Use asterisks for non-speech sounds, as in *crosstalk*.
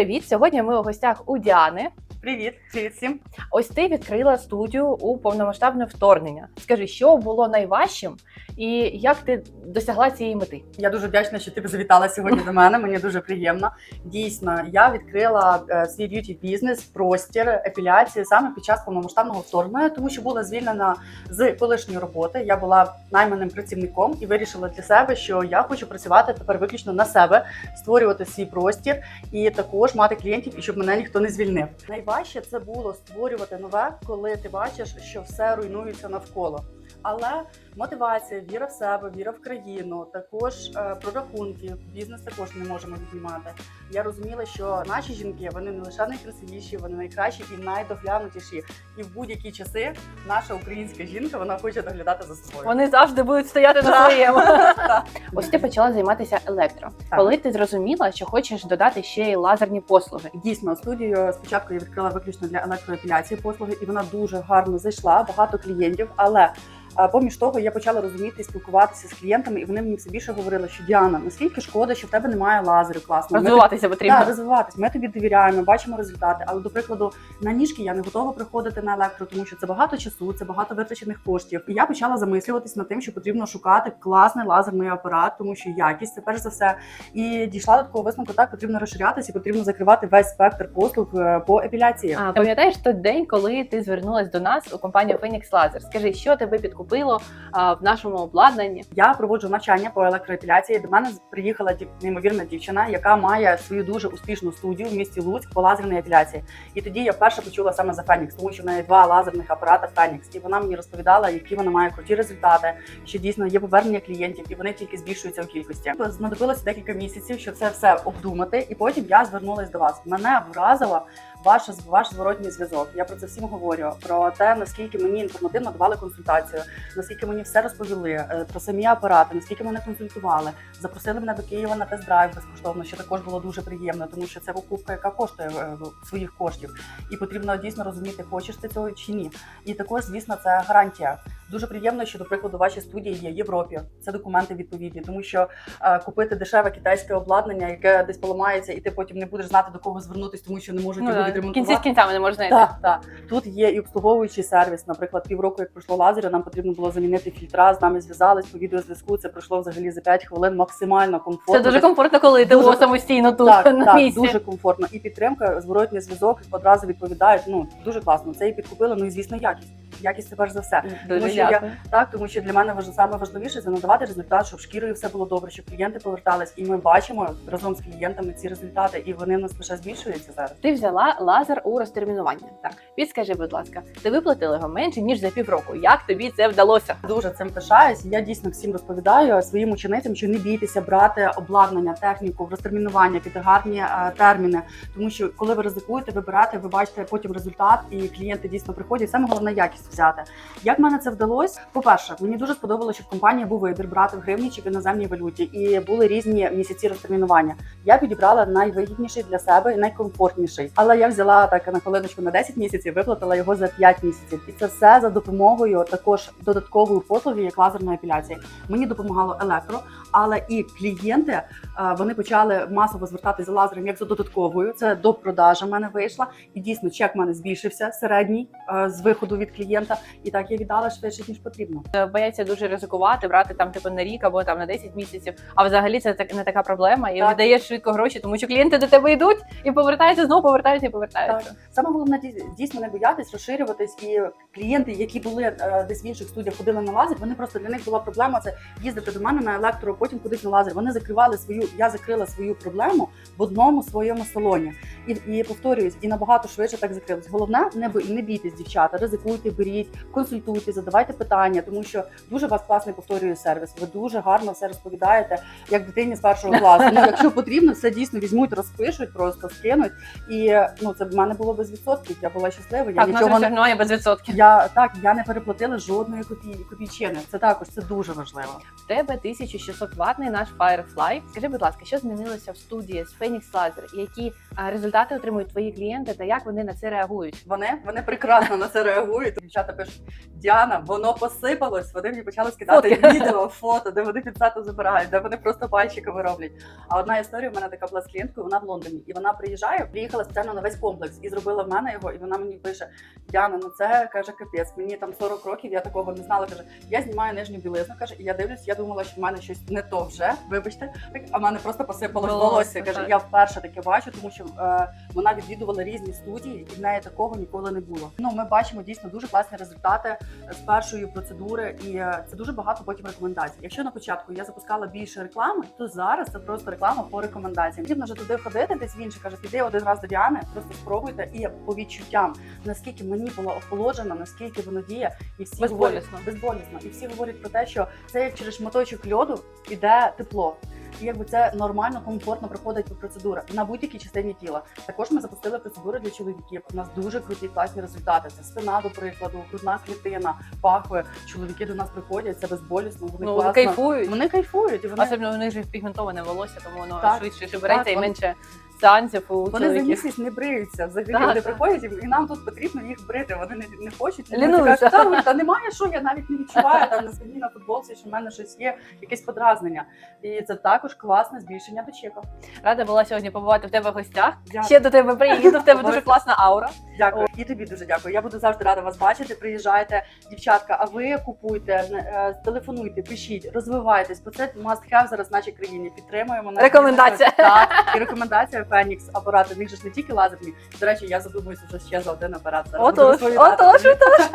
привіт! Сьогодні ми у гостях у Діани. Привіт, привіт всім. Ось ти відкрила студію у повномасштабне вторгнення. Скажи, що було найважчим, і як ти досягла цієї мети? Я дуже вдячна, що ти завітала сьогодні до мене. Мені дуже приємно. Дійсно, я відкрила е, свій б'юті бізнес, простір епіляції саме під час повномасштабного вторгнення, тому що була звільнена з колишньої роботи. Я була найманим працівником і вирішила для себе, що я хочу працювати тепер виключно на себе, створювати свій простір і також мати клієнтів, і щоб мене ніхто не звільнив. Найважче це було створювати нове, коли ти бачиш, що все руйнується навколо. Але мотивація, віра в себе, віра в країну, також е, прорахунки. Бізнес також не можемо віднімати. Я розуміла, що наші жінки вони не лише найкрасивіші, вони найкращі і найдоглянутіші. І в будь-які часи наша українська жінка вона хоче доглядати за собою. Вони завжди будуть стояти на своєму. *laughs* Ось ти почала займатися електро. Так. Коли ти зрозуміла, що хочеш додати ще й лазерні послуги. Дійсно, студію спочатку я відкрила виключно для електроепіляції послуги, і вона дуже гарно зайшла, багато клієнтів. Але поміж того я почала розуміти і спілкуватися з клієнтами, і вони мені все більше говорили, що Діана, наскільки шкода, що в тебе немає лазеру класного. Ми Розвиватися потрібно. Так, розвиватись. Ми тобі довіряємо, бачимо результати. Але, до прикладу, на ніжки я не готова приходити на електро, тому що це багато часу, це багато витрачених коштів. І я почала замислюватись над тим, що потрібно шукати класний лазерний апарат, тому що якість це перш за все. І дійшла до такого висновку, так потрібно розширятися, потрібно закривати весь спектр послуг е, по епіляції. А пам'ятаєш той день, коли ти звернулась до нас у компанію Phoenix Laser? Скажи, що тебе підкупило в нашому обладнанні? Я проводжу навчання по електроепіляції. До мене приїхала неймовірна дівчина, яка має свою дуже успішну студію в місті Луцьк по лазерній епіляції. І тоді я вперше почула саме за Фенікс, тому що в неї два лазерних апарата Фенікс. І вона мені розповідала, які вона має круті результати, що дійсно є повернення клієнтів, і вони тільки збільшуються в кількості. Знадобилося декілька місяців, щоб це все обдумати. І потім я звернулася до вас. Мене вразила ваша ваш зворотній зв'язок. Я про це всім говорю. Про те, наскільки мені інформативно давали консультацію, наскільки мені все розповіли е, про самі апарати, наскільки мене консультували, запросили мене до Києва на тест-драйв безкоштовно, що також було дуже приємно, тому що це покупка, яка коштує е, своїх коштів, і потрібно дійсно розуміти, хочеш ти цього чи ні. І також, звісно, це гарантія. Дуже приємно, що, до прикладу, ваші студії є в Європі. Це документи відповідні, тому що е, купити дешеве китайське обладнання, яке десь поламається, і ти потім не будеш знати до кого звернутися, тому що не можуть Ну, його відремонтувати. кінці з кінцями не можна знайти. Так, так. Тут є і обслуговуючий сервіс. Наприклад, півроку, як пройшло лазери, нам потрібно було замінити фільтра. З нами зв'язались по відеозв'язку. Це пройшло взагалі за 5 хвилин, максимально комфортно. Це дуже комфортно, коли ти Дуже- самостійно тут так, на так, місці. дуже комфортно. І підтримка, зворотній зв'язок одразу відповідають. Ну дуже класно. Це і підкупили. Ну і звісно, якість. Якість це перш за все. Дуже Тому що я- Так, тому що для мене важ... саме важливіше це надавати результат, щоб шкірою все було добре, щоб клієнти повертались, і ми бачимо разом з клієнтами ці результати, і вони в нас лише збільшуються зараз. Ти взяла лазер у розтермінування. Так, підскажи, будь ласка, ти виплатила його менше ніж за півроку. Як тобі це вдалося? Дуже цим пишаюсь. Я дійсно всім розповідаю своїм ученицям, що не бійтеся брати обладнання, техніку, розтермінування під гарні е, терміни. Тому що коли ви ризикуєте, ви берете, ви бачите потім результат, і клієнти дійсно приходять. Саме головне якість взяти. Як мене це вдалося? По-перше, мені дуже сподобалося, що в компанії був вибір брати в гривні чи в іноземній валюті, і були різні місяці розтермінування. Я підібрала найвигідніший для себе і найкомфортніший. Але я взяла так на хвилиночку на 10 місяців, виплатила його за 5 місяців. І це все за допомогою також додаткової послуги, як лазерна епіляція. Мені допомагало електро, але і клієнти е, вони почали масово звертатися за лазером як за додатковою. Це до продажа мене вийшла, і дійсно чек в мене збільшився середній е, з виходу від клієнта. І так я віддала швидше ніж потрібно. Бояться дуже ризикувати, брати там типу на рік або там на 10 місяців. А взагалі це так не така проблема. І Так. віддаєш швидко гроші, тому що клієнти до тебе йдуть і повертаються знову, повертаються і повертаються. Так. Саме головне дійсно не боятись, розширюватись. І клієнти, які були е, десь в інших студіях, ходили на лазер. Вони просто для них була проблема це їздити до мене на електро, потім кудись на лазер. Вони закривали свою. Я закрила свою проблему в одному своєму салоні. І, і повторююсь, і набагато швидше так закрилось. Головне, не бо- не бійтесь, дівчата, ризикуйте, беріть, консультуйте, задавайте питання, тому що дуже вас класний повторюю сервіс. Ви дуже гарно все розповідаєте, як дитині з першого *laughs* класу. Ну, якщо потрібно, все дійсно візьмуть, розпишуть, просто скинуть. І ну це в мене було без відсотків. Я була щаслива. Я Так, нічого не немає без відсотків. я так, я не переплатила жодної копій, копійчини. Це також це дуже важливо. В тебе 1600 ватний наш Firefly. Скажи, будь ласка, що змінилося в студії з Phoenix Laser? Які результати отримують твої клієнти та як вони на це реагують? Вони вони прекрасно на це реагують. Дівчата пишуть: Діана, воно посипалось. Вони мені почали скидати Фотки. відео, фото, де вони пінцету забирають, де вони просто пальчиками роблять. А одна історія в мене така була з клієнткою, вона в Лондоні, і вона приїжджає, приїхала спеціально на весь комплекс і зробила в мене його. І вона мені пише: Діана, ну це каже капець. Мені там 40 років, я такого не знала. каже, я знімаю нижню білизну. каже, і я дивлюсь, я думала, що в мене щось не то вже. Вибачте, так а в мене просто посипалось Волосся, волосся. Каже, я вперше таке бачу, тому що е, вона відвідувала різні студії, і в неї такого ніколи не було. Ну ми бачимо дійсно дуже класні результати з першої процедури, і е, це дуже багато потім рекомендацій. Якщо на початку я запускала більше реклами, то зараз це просто реклама по рекомендаціям. Потрібно вже туди ходити, десь в інше каже, піди один раз до Діани, просто спробуйте і по відчуттям, наскільки мені було охолоджено, наскільки воно діє, і всі Безболісно. говорять, безболісно. І всі говорять про те, що це як через шматочок льоду іде тепло. І якби це нормально, комфортно проходить процедура на будь-якій частині тіла. Також ми запустили процедури для чоловіків. У нас дуже круті класні результати. Це спина, до прикладу, грудна клітина, пахви. Чоловіки до нас приходять, це безболісно. Вони Ну, класно. кайфують. Вони кайфують, і вони, Особливо у них же пігментоване волосся, тому воно Так. швидше шибереться і менше сеансів у вони за місяць не бриються. Взагалі Так, вони так. приходять, і нам тут потрібно їх брити. Вони не, не хочуть. Вони кажуть, «Та, та немає що, я навіть не відчуваю там на спині на футболці, що в мене щось є, якесь подразнення. І це також класне збільшення дочека. Рада була сьогодні побувати в тебе в гостях. Дякую. Ще до тебе приїду, в тебе дуже класна аура. Дякую. І тобі дуже дякую. Я буду завжди рада вас бачити. Приїжджайте, дівчатка. А ви купуйте, е, телефонуйте, пишіть, розвивайтесь, бо це must have зараз в нашій країні. Підтримуємо Рекомендація. Так, і рекомендація Фенікс апарати. В них же ж не тільки лазерні. До речі, я задумуюся вже ще за один апарат. Зараз Отож, отож, отож.